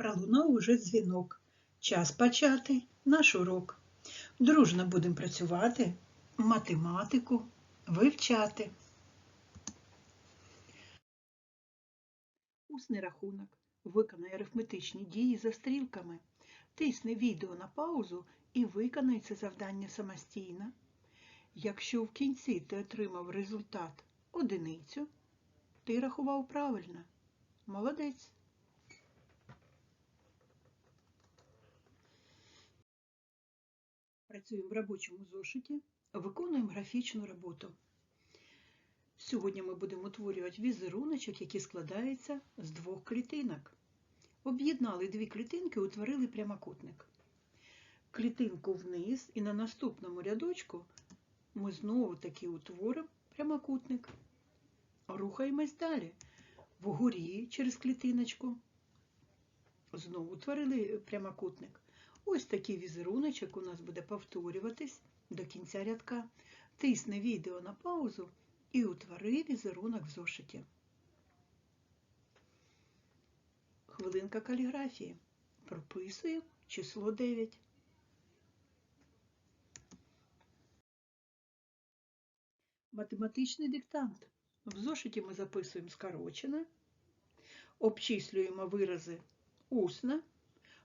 Пролунав уже дзвінок. Час почати наш урок. Дружно будемо працювати, математику вивчати. Усний рахунок. Виконай арифметичні дії за стрілками. Тисни відео на паузу і виконай це завдання самостійно. Якщо в кінці ти отримав результат одиницю, ти рахував правильно. Молодець. Працюємо в робочому зошиті, виконуємо графічну роботу. Сьогодні ми будемо утворювати візеруночок, який складається з двох клітинок. Об'єднали дві клітинки, утворили прямокутник. Клітинку вниз і на наступному рядочку ми знову таки утворимо прямокутник. Рухаємось далі. Вгорі через клітиночку. Знову утворили прямокутник. Ось такий візеруночок у нас буде повторюватись до кінця рядка. Тисни відео на паузу і утвори візерунок в зошиті. Хвилинка каліграфії. Прописуємо число 9. Математичний диктант. В зошиті ми записуємо скорочене, обчислюємо вирази усно,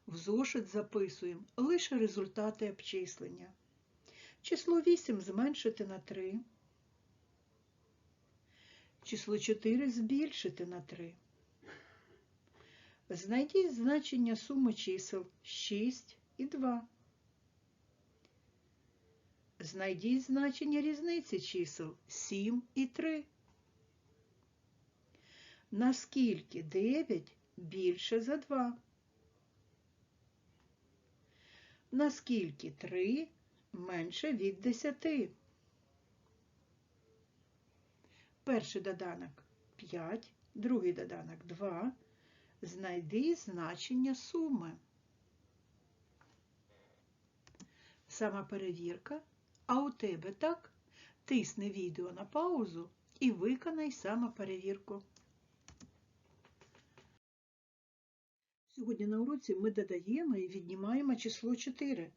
в зошит записуємо лише результати обчислення. Число 8 зменшити на 3. Число 4 збільшити на 3. Знайдіть значення суми чисел 6 і 2. Знайдіть значення різниці чисел 7 і 3. Наскільки 9 більше за 2? Наскільки 3 менше від 10? Перший доданок 5, другий доданок 2. Знайди значення суми. Сама перевірка. А у тебе так? Тисни відео на паузу і виконай самоперевірку. Сьогодні на уроці ми додаємо і віднімаємо число 4.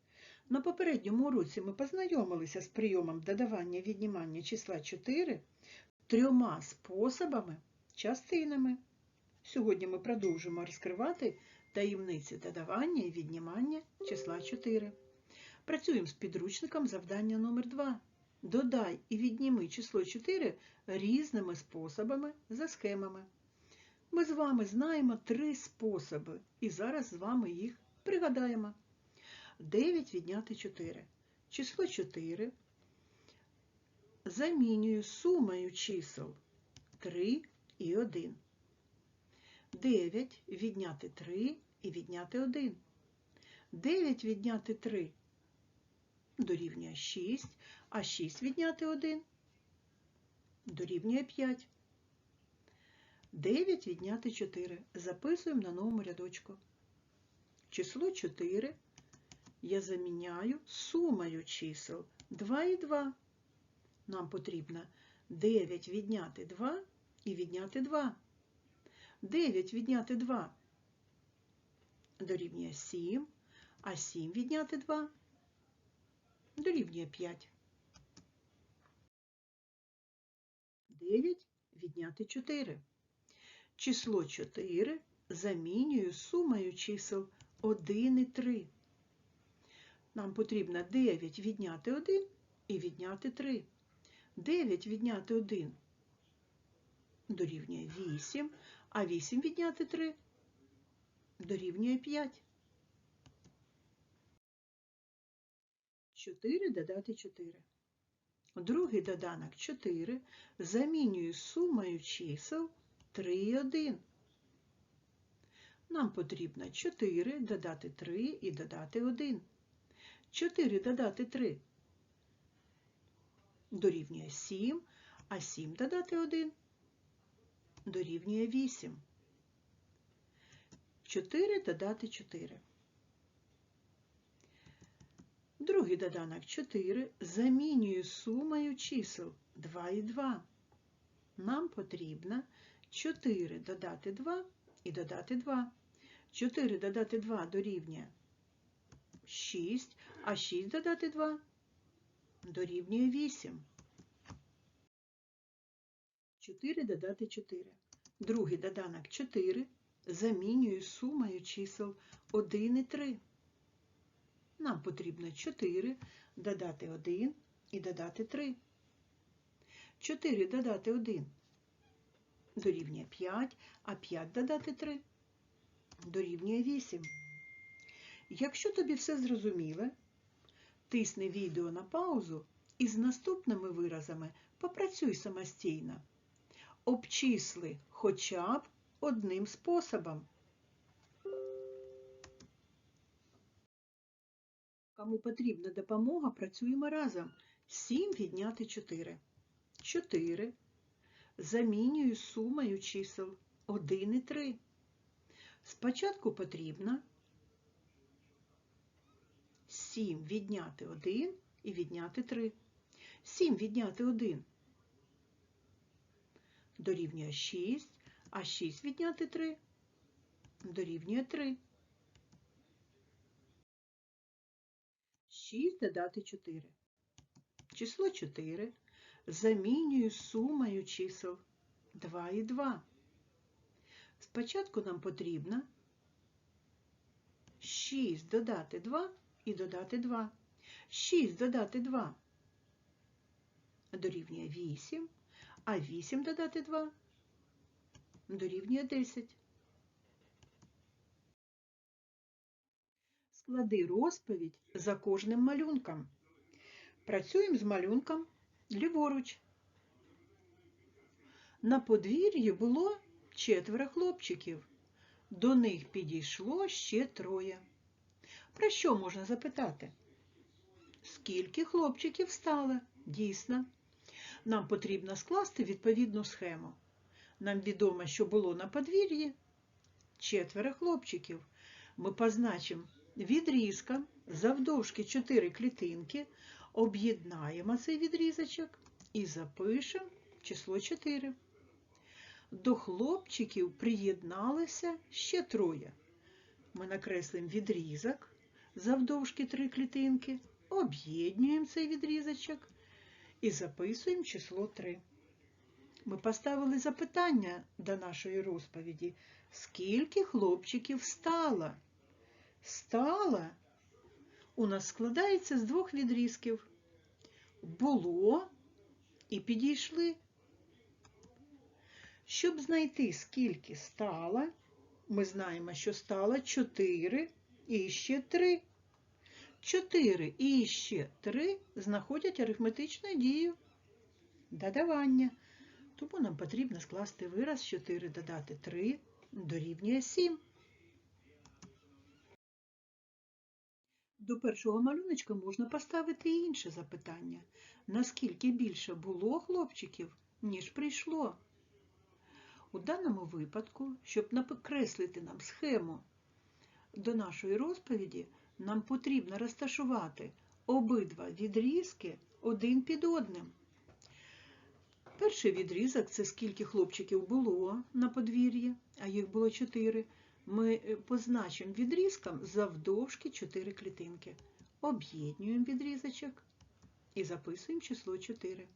На попередньому уроці ми познайомилися з прийомом додавання і віднімання числа 4 трьома способами, частинами. Сьогодні ми продовжимо розкривати таємниці додавання і віднімання числа 4. Працюємо з підручником завдання номер 2 Додай і відніми число 4 різними способами за схемами. Ми з вами знаємо три способи, і зараз з вами їх пригадаємо. 9 відняти 4. Число 4 замінюю сумою чисел 3 і 1. 9 відняти 3 і відняти 1. 9 відняти 3 дорівнює 6, а 6 відняти 1 дорівнює 5. 9 відняти 4. Записуємо на новому рядочку. Число 4 я заміняю сумою чисел 2 і 2. Нам потрібно 9 відняти 2 і відняти 2. 9 відняти 2 дорівнює 7, а 7 відняти 2 дорівнює 5. 9 відняти 4. Число 4 замінюю сумою чисел 1 і 3. Нам потрібно 9 відняти 1 і відняти 3. 9 відняти 1 дорівнює 8, а 8 відняти 3 дорівнює 5. 4 додати 4. Другий доданок 4 замінюю сумою чисел 3 1. Нам потрібно 4 додати 3 і додати 1. 4 додати 3 дорівнює 7, а 7 додати 1 дорівнює 8. 4 додати 4. Другий доданок 4 замінюю сумою чисел 2 і 2. Нам потрібно 4 додати 2 і додати 2. 4 додати 2 дорівнює 6, а 6 додати 2 дорівнює 8. 4 додати 4. Другий доданок 4 замінюю сумою чисел 1 і 3. Нам потрібно 4 додати 1 і додати 3. 4 додати 1 дорівнює 5, а 5 додати 3 дорівнює 8. Якщо тобі все зрозуміло, тисни відео на паузу і з наступними виразами попрацюй самостійно. Обчисли хоча б одним способом. Кому потрібна допомога, працюємо разом. 7 відняти 4. 4 замінюю сумою чисел 1 і 3. Спочатку потрібно 7 відняти 1 і відняти 3. 7 відняти 1 дорівнює 6, а 6 відняти 3 дорівнює 3. 6 додати 4. Число 4 замінюю сумою чисел 2 і 2. Спочатку нам потрібно 6 додати 2 і додати 2. 6 додати 2 дорівнює 8, а 8 додати 2 дорівнює 10. Склади розповідь за кожним малюнком. Працюємо з малюнком ліворуч. На подвір'ї було четверо хлопчиків. До них підійшло ще троє. Про що можна запитати? Скільки хлопчиків стало? Дійсно. Нам потрібно скласти відповідну схему. Нам відомо, що було на подвір'ї четверо хлопчиків. Ми позначимо відрізком завдовжки 4 клітинки, об'єднаємо цей відрізочок і запишемо число 4. До хлопчиків приєдналося ще троє. Ми накреслимо відрізок завдовжки 3 клітинки, об'єднуємо цей відрізочок і записуємо число 3. Ми поставили запитання до нашої розповіді, скільки хлопчиків стало? Стало у нас складається з двох відрізків. Було і підійшли. Щоб знайти, скільки стало, ми знаємо, що стало 4 і ще 3. 4 і ще 3 знаходять арифметичну дію додавання. Тому нам потрібно скласти вираз 4 додати 3 дорівнює 7. До першого малюночка можна поставити інше запитання. Наскільки більше було хлопчиків, ніж прийшло? У даному випадку, щоб накреслити нам схему до нашої розповіді, нам потрібно розташувати обидва відрізки один під одним. Перший відрізок це скільки хлопчиків було на подвір'ї, а їх було 4. Ми позначимо відрізком завдовжки 4 клітинки. Об'єднуємо відрізочок і записуємо число 4.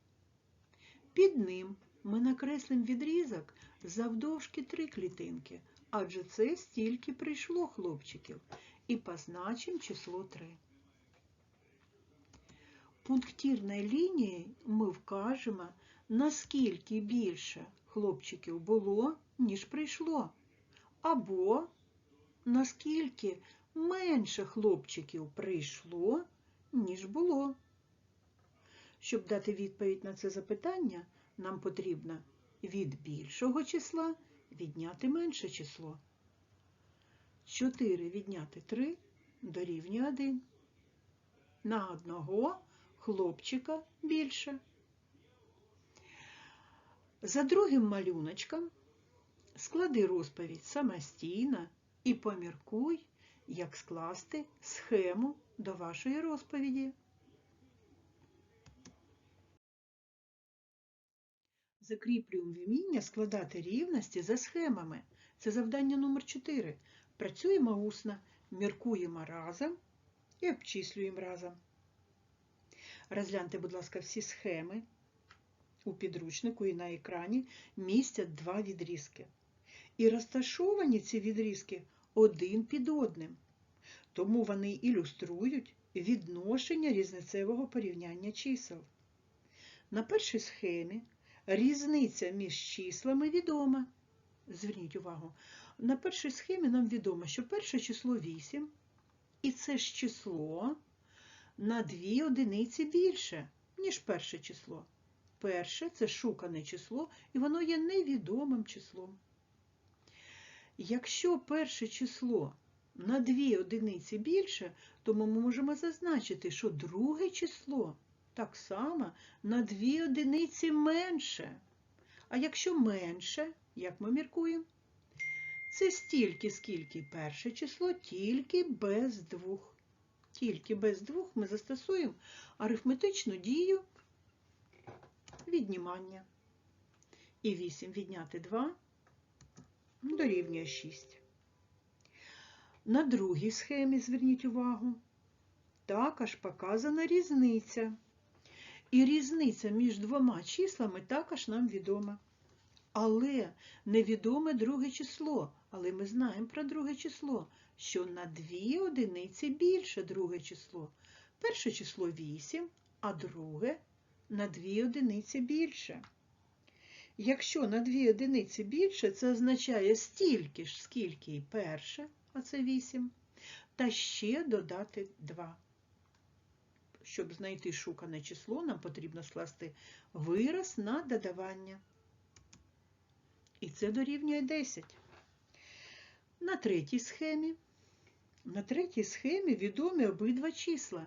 Під ним ми накреслимо відрізок завдовжки 3 клітинки, адже це стільки прийшло хлопчиків, і позначимо число 3. Пунктирною лінією ми вкажемо, наскільки більше хлопчиків було, ніж прийшло, або наскільки менше хлопчиків прийшло, ніж було. Щоб дати відповідь на це запитання, нам потрібно від більшого числа відняти менше число. 4 відняти 3 дорівнює 1. На одного хлопчика більше. За другим малюночком склади розповідь самостійно і поміркуй, як скласти схему до вашої розповіді. Закріплюємо вміння складати рівності за схемами. Це завдання номер 4. Працюємо усно, міркуємо разом і обчислюємо разом. Розгляньте, будь ласка, всі схеми у підручнику і на екрані містять два відрізки. І розташовані ці відрізки один під одним. Тому вони ілюструють відношення різницевого порівняння чисел. На першій схемі різниця між числами відома. Зверніть увагу, на першій схемі нам відомо, що перше число 8, і це ж число на 2 одиниці більше, ніж перше число. Перше це шукане число, і воно є невідомим числом. Якщо перше число на 2 одиниці більше, то ми можемо зазначити, що друге число так само на 2 одиниці менше. А якщо менше, як ми міркуємо? Це стільки, скільки перше число, тільки без двох. Тільки без двох ми застосуємо арифметичну дію віднімання. І 8 відняти 2 дорівнює 6. На другій схемі, зверніть увагу, також показана різниця. І різниця між двома числами також нам відома. Але невідоме друге число. Але ми знаємо про друге число, що на дві одиниці більше друге число. Перше число 8, а друге на дві одиниці більше. Якщо на дві одиниці більше, це означає стільки ж, скільки і перше, а це 8, та ще додати 2. Щоб знайти шукане число, нам потрібно скласти вираз на додавання. І це дорівнює 10. На третій схемі. На третій схемі відомі обидва числа.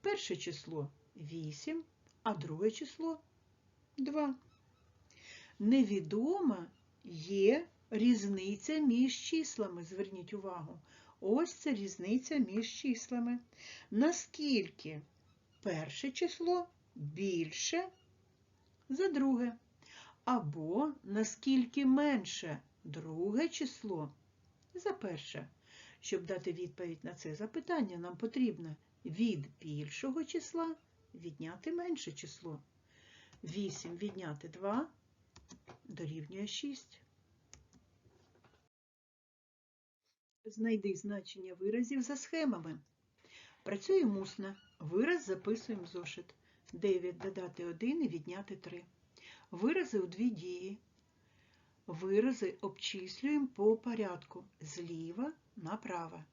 Перше число 8, а друге число 2. Невідома є різниця між числами. Зверніть увагу. Ось це різниця між числами. Наскільки перше число більше за друге. Або наскільки менше друге число за перше. Щоб дати відповідь на це запитання, нам потрібно від більшого числа відняти менше число. 8 відняти 2 дорівнює 6. Знайди значення виразів за схемами. Працюємо усно. Вираз записуємо в зошит. 9 додати 1 і відняти 3. Вирази у дві дії. Вирази обчислюємо по порядку зліва направо.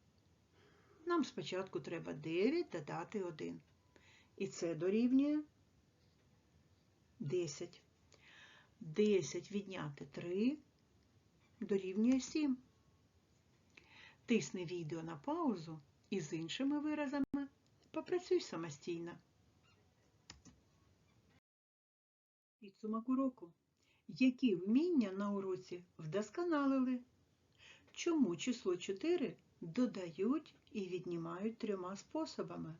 Нам спочатку треба 9 додати 1. І це дорівнює 10. 10 відняти 3 дорівнює 7. Тисни відео на паузу і з іншими виразами попрацюй самостійно. Підсумок уроку. Які вміння на уроці вдосконалили? Чому число 4 додають і віднімають трьома способами?